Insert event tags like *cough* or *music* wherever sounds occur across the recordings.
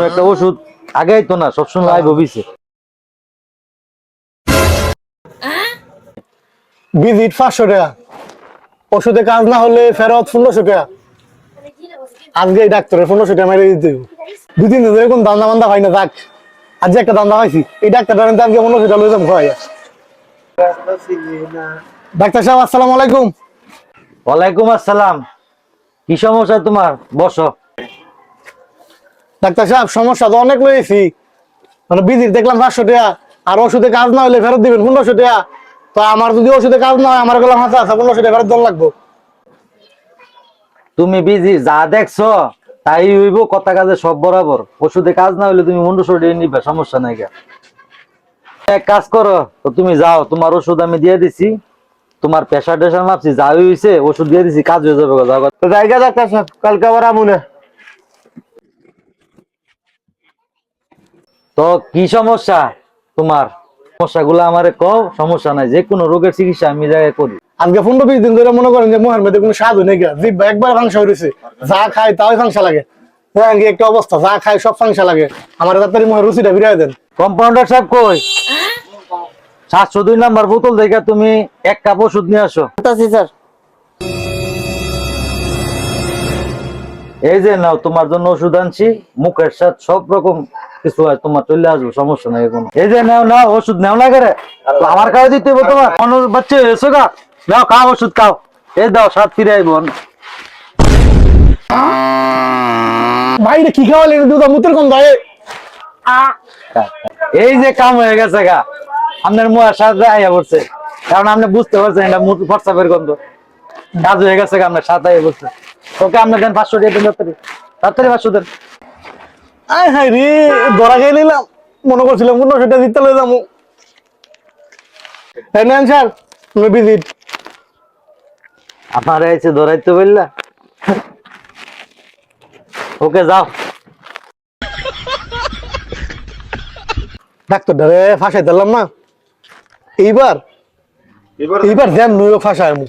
একটা ওষুধ আগেই তো না সবসময় লাইভ হবিছে ভিজিট পাঁচশো টাকা। ওষুধে কাজ না হলে ফেরত পনেরোশো টাকা। আজকে ডাক্তারের পনেরোশো টাকা মেরে দিতে। দুই তিন দিন ধরে কোন দান্দা মান্দা হয় না থাক আজ আজকে একটা দান্দা পাইছি। এই ডাক্তারটা আনতে আজকে পনেরোশো টাকা লইতাম খাওয়াই ডাক্তার সাহেব আসসালামু আলাইকুম। ওয়ালাইকুম আসসালাম। কি সমস্যা তোমার? বসো। ডাক্তার সাহেব সমস্যা তো অনেক লয়েছি মানে ভিজিট দেখলাম পাঁচশো টাকা আর ওষুধে কাজ না হলে ফেরত দিবেন পনেরোশো টাকা। তো আমার যদি ওষুধে কাজ না হয় আমার গেলাম হাতে আছে পনেরোশো টাকা ফেরত দেওয়া লাগবো। তুমি বিজি যা দেখছ তাই হইব কথা কাজে সব বরাবর। ওষুধে কাজ না হলে তুমি মন্ডুসর দিয়ে নিবে সমস্যা নাই এক কাজ করো তো তুমি যাও তোমার ওষুধ আমি দিয়ে দিছি। তোমার প্রেশার টেশার মাপছি যা হইছে ওষুধ দিয়ে দিছি কাজ হয়ে যাবে জায়গা ডাক্তার সাহেব কালকে আবার আমুনে। তো কি সমস্যা তোমার? সমস্যাগুলো আমারে কও সমস্যা নাই যে কোনো রোগের চিকিৎসা আমি জায়গায় করি। আজকে পনেরো বিশ দিন ধরে মনে করেন যে মোহের মধ্যে কোনো স্বাদ নেই জিভ একবার ফাংসা হয়েছে যা খায় তাও ফাংসা লাগে। হ্যাঁ একটা অবস্থা যা খায় সব ফাংসা লাগে। আমার তাড়াতাড়ি মোহের রুচিটা ফিরাই দেন। কম্পাউন্ডার সাহেব কই? সাতশো দুই নাম্বার বোতল দেখে তুমি এক কাপ ওষুধ নিয়ে আসো। স্যার। এই যে নাও তোমার জন্য ওষুধ আনছি মুখের সাথে সব রকম কিছু তোমার চলে আসব সমস্যা নাই কোনো। এই যে নাও নাও ওষুধ নাও না করে আমার কাছে দিতে হবে তোমার। কোনো বাচ্চা এসো গা। নাও খাও ওষুধ খাও। এই দাও সাত ফিরে আইব। ভাই রে কি খাওয়ালে দুধ মুতের কম দেয় এই যে কাম হয়ে গেছে গা। আপনার মুয়ার সাথে আইয়া পড়ছে। কারণ আপনি বুঝতে পারছেন এটা মুখ হোয়াটসঅ্যাপের গন্ধ। কাজ হয়ে গেছে আপনার পড়ছে তোকে আপনার দেন পাঁচশো দিয়ে দেন তাড়াতাড়ি তাড়াতাড়ি পাঁচশো দেন। আয় হাই রে ধরা খেয়ে নিলাম। মনে করছিলাম কোনো সেটা দিতে লয়ে যাব। হ্যাঁ নেন স্যার তুমি ভিজিট আমার এসে ধরাইতে বললা? ওকে যাও। ডাক্তার ধরে ফাঁসাই দিলাম না। এইবার? এইবার ধ্যান নইও ফাঁসায় আমি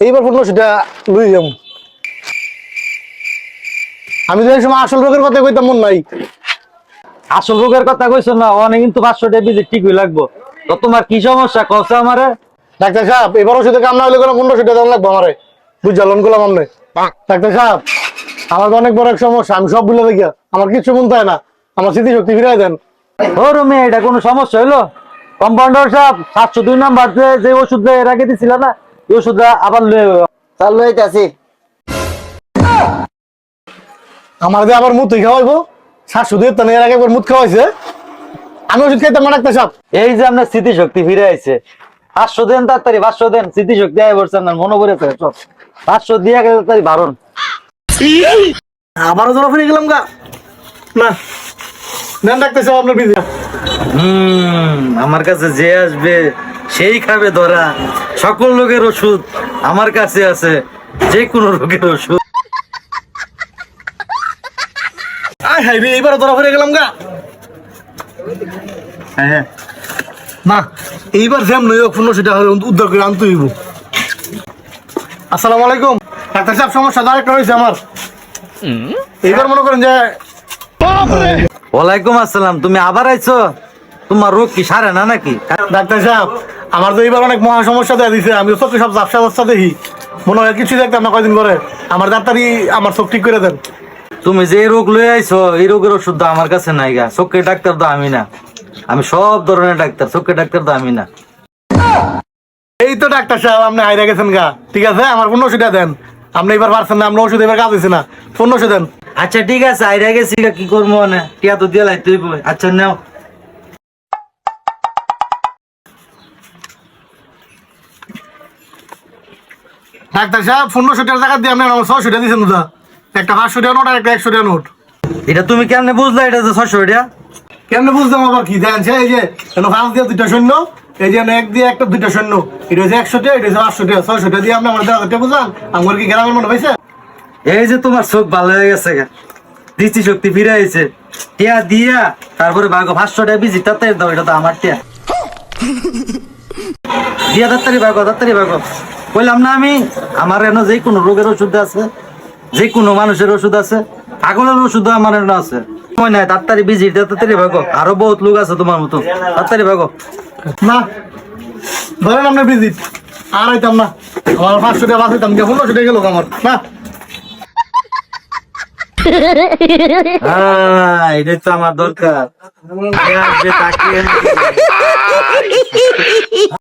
এইবার পনেরো সেটা লই যাব। আমি যে সময় আসল রোগের কথা কইতাম মন নাই। আসল রোগের কথা কইছো না অনেক কিন্তু পাঁচশো টাকা বিজি ঠিকই লাগবো। তো তোমার কি সমস্যা? কছে আমারে। ডাক্তার সাহেব এবার ওষুধে কাম না হলে কোনো পনেরো সেটা দাম লাগবো আমারে। বুঝলাম গুলাম আমনে। ডাক্তার সাহেব আমার তো অনেক বড় এক সমস্যা আমি সব ভুলে দেখি আমার কিছু মন হয় না। আমার স্মৃতি শক্তি ফিরাই দেন। ও রুমে এটা কোনো সমস্যা হইল? কম্পাউন্ডার সাহেব সাতশো দুই নাম্বার যে ওষুধ এর আগে দিছিল না ওষুধটা আবার চালু হইতাছি আমার যে আবার মুত খাওয়াইবো শাশু দিয়ে এর আগে একবার মুত খাওয়াইছে। আমি ওষুধ খাইতাম না ডাক্তার সাহেব এই যে আপনার স্মৃতিশক্তি ফিরে আইছে। পাঁচশো দেন তাড়াতাড়ি পাঁচশো দেন স্মৃতিশক্তি আয় পড়ছে আপনার মনে পড়েছে সব। পাঁচশো দিয়ে গেলে তাড়াতাড়ি বারণ। আবারও ধরা ফিরে গেলাম গা। না নেন ডাক্তার সাহেব আপনার বিজি হম আমার কাছে যে আসবে সেই খাবে ধরা। সকল লোকের ওষুধ আমার কাছে আছে যে কোনো রোগের ওষুধ। আয় হাই রে এইবার ধরা ফিরে গেলাম গা। হ্যাঁ না এইবার জ্যাম নই পনেরো সেটা উদ্ধার করে আনতে হইব। আসসালামু আলাইকুম। ডাক্তার সাহেব সমস্যা তো আরেকটা হয়েছে আমার। এইবার মনে করেন যে ওয়ালাইকুম আসসালাম তুমি আবার আইছো? তোমার রোগ কি সারে না নাকি? ডাক্তার সাহেব আমার তো এইবার অনেক মহা সমস্যা দেওয়া দিছে। আমি চোখে সব ঝাপসা ঝাপসা দেখি। মনে হয় কিছু দেখতাম না কয়দিন করে আমার ডাক্তারই আমার চোখ ঠিক করে দেন। তুমি যে রোগ লয়ে আইছো এই রোগের ওষুধ তো আমার কাছে নাই গা। চোখের ডাক্তার তো আমি না। আমি সব ধরনের ডাক্তার চোখের ডাক্তার তো আমি না। এই তো ডাক্তার সাহেব আপনি হাইরা গেছেন গা। ঠিক আছে আমার পনেরো ওষুধটা দেন। আপনি এবার পারছেন না আপনার ওষুধ এবার কাজ হয়েছে না। পনেরোশো দেন। আচ্ছা ঠিক আছে আইরা গেছি গা, কি করব না? টিয়া তো দিয়ে লাইতে আচ্ছা নাও। ডাক্তার সাহেব পনেরোশো টাকা টাকা দিয়ে আপনি আমার ছশো টাকা দিয়েছেন দাদা একটা পাঁচশো টাকা নোট আর একটা একশো টাকা নোট। এটা তুমি কেমনে বুঝলা এটা যে ছশো কেমনে বুঝলাম আবার কি? দেখেন সে এই যে পাঁচ দিয়ে দুইটা শূন্য এই যে এক দিয়ে একটা দুইটা শূন্য এটা হচ্ছে একশো টাকা এটা হচ্ছে পাঁচশো টাকা ছয়শো টাকা দিয়ে আপনি আমার টাকা আমার কি গ্রামের মনে পাইছে এই যে তোমার চোখ ভালো হয়ে গেছে দৃষ্টি শক্তি ফিরে আইছে। টিয়া দিয়া তারপরে ভাগো পাঁচশো টাকা বিজি তাড়াতাড়ি দাও এটা তো আমার টিয়া। দিয়া তাড়াতাড়ি ভাগো তাড়াতাড়ি ভাগো বললাম না আমি আমার এনে যে কোনো রোগের ওষুধ আছে যে কোনো মানুষের ওষুধ আছে পাগলের ওষুধ আমার এনে আছে। সময় নাই তাড়াতাড়ি বিজি তাড়াতাড়ি ভাগো। আরও বহুত লোক আছে তোমার মতো তাড়াতাড়ি ভাগো। না ধরেন আপনার ভিজিট আর আইতাম না। আমার পাঁচশো টাকা বাঁচাইতাম গিয়ে পনেরোশো টাকা গেল আমার। না। এটাই তো আমার দরকার। *laughs*